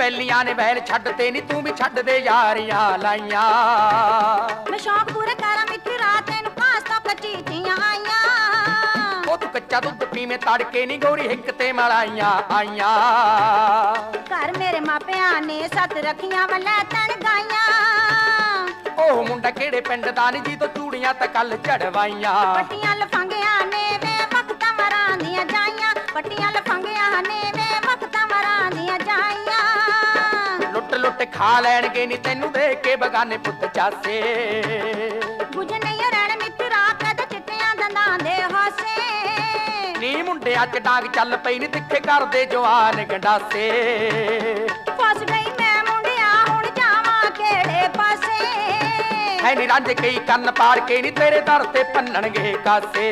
ਬੈਲੀਆਂ ਨੇ ਬੈਲ ਛੱਡ ਤੇ ਨਹੀਂ ਤੂੰ ਵੀ ਛੱਡ ਦੇ ਯਾਰੀਆਂ ਲਾਈਆਂ। ਮੈਂ ਸ਼ੌਕ ਪੂਰੇ ਕਰਾਂ ਮਿੱਠੀ ਰਾਤ ਤੈਨੂੰ ਪਾਸ ਤੋਂ ਕੱਚੀ ਜੀਆਂ ਆਈਆਂ। ਉਹ ਤੂੰ ਕੱਚਾ ਦੁੱਧ ਪੀਵੇਂ ਤੜਕੇ ਨਹੀਂ ਗੋਰੀ ਹਿੱਕ ਤੇ ਮਲਾਈਆਂ ਆਈਆਂ ਘਰ ਮੇਰੇ ਮਾਪਿਆਂ ਨੇ ਸੱਤ ਰੱਖੀਆਂ ਵਲੇ ਤਣ ਗਾਈਆਂ। ਉਹ ਮੁੰਡਾ ਕਿਹੜੇ ਪਿੰਡ ਦਾ ਨੀ ਜੀ ਤੋਂ ਚੂੜੀਆਂ ਤਾਂ ਕੱਲ ਚੜਵਾਈਆਂ ਪੱਟੀਆਂ ਲਫੰਗਿਆਂ ਨੇ ਵੇ ਵਕਤਾਂ ਮਰਾਂ ਦੀਆਂ ਜਾਈਆਂ। ਪੱਟੀਆਂ ਖਾ ਲੈਣਗੇ ਨੀ ਤੈਨੂੰ ਦੇਖ ਕੇ ਬਗਾਨੇ ਪੁੱਤ ਚਾਸੇ। ਬੁਝ ਨਹੀਂ ਰਹਿਣ ਮਿੱਤਰਾ ਕਦ ਚਿੱਟਿਆਂ ਦੰਦਾਂ ਦੇ ਹਾਸੇ। ਨੀ ਮੁੰਡਿਆਂ ਚ ਡਾਂਗ ਚੱਲ ਪਈ ਨੀ ਤਿੱਖੇ ਕਰਦੇ ਜਵਾਨ ਗੰਡਾਸੇ। ਫਸ ਗਈ ਮੈਂ ਮੁੰਡਿਆ ਹੁਣ ਜਾਵਾਂ ਕਿਹੜੇ ਪਾਸੇ? ਹੈ ਨੀ ਰੰਜ ਕਈ ਕੰਨ ਪਾੜ ਕੇ ਨੀ ਤੇਰੇ ਦਰ ਤੇ ਭੰਨਣਗੇ ਕਾਸੇ।